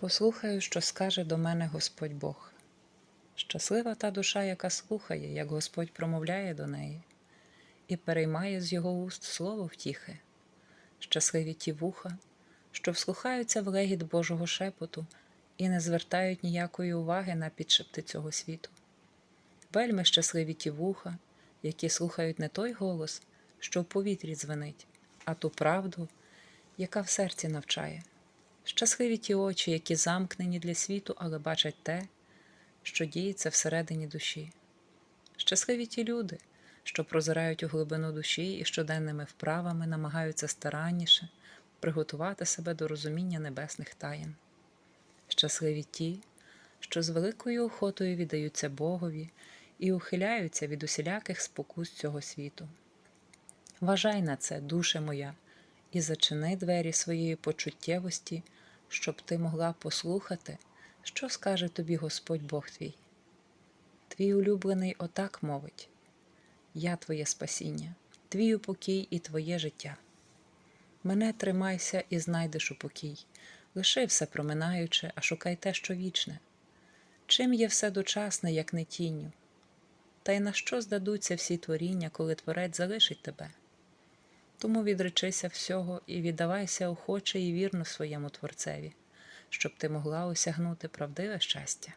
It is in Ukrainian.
Послухаю, що скаже до мене Господь Бог. Щаслива та душа, яка слухає, як Господь промовляє до неї, і переймає з його уст слово втіхи. Щасливі ті вуха, що вслухаються в легіт Божого шепоту і не звертають ніякої уваги на підшепти цього світу. Вельми щасливі ті вуха, які слухають не той голос, що в повітрі дзвенить, а ту правду, яка в серці навчає. Щасливі ті очі, які замкнені для світу, але бачать те, що діється всередині душі. Щасливі ті люди, що прозирають у глибину душі і щоденними вправами намагаються старанніше приготувати себе до розуміння небесних таїн. Щасливі ті, що з великою охотою віддаються Богові і ухиляються від усіляких спокус цього світу. Вважай на це, душе моя, і зачини двері своєї почуттєвості, щоб ти могла послухати, що скаже тобі Господь Бог твій. Твій улюблений отак мовить: Я твоє спасіння, твій упокій і твоє життя. Мене тримайся і знайдеш упокій, лиши все проминаюче, а шукай те, що вічне. Чим є все дочасне, як не тінню? Та й на що здадуться всі творіння, коли творець залишить тебе? Тому відречися всього і віддавайся охоче і вірно своєму Творцеві, щоб ти могла осягнути правдиве щастя.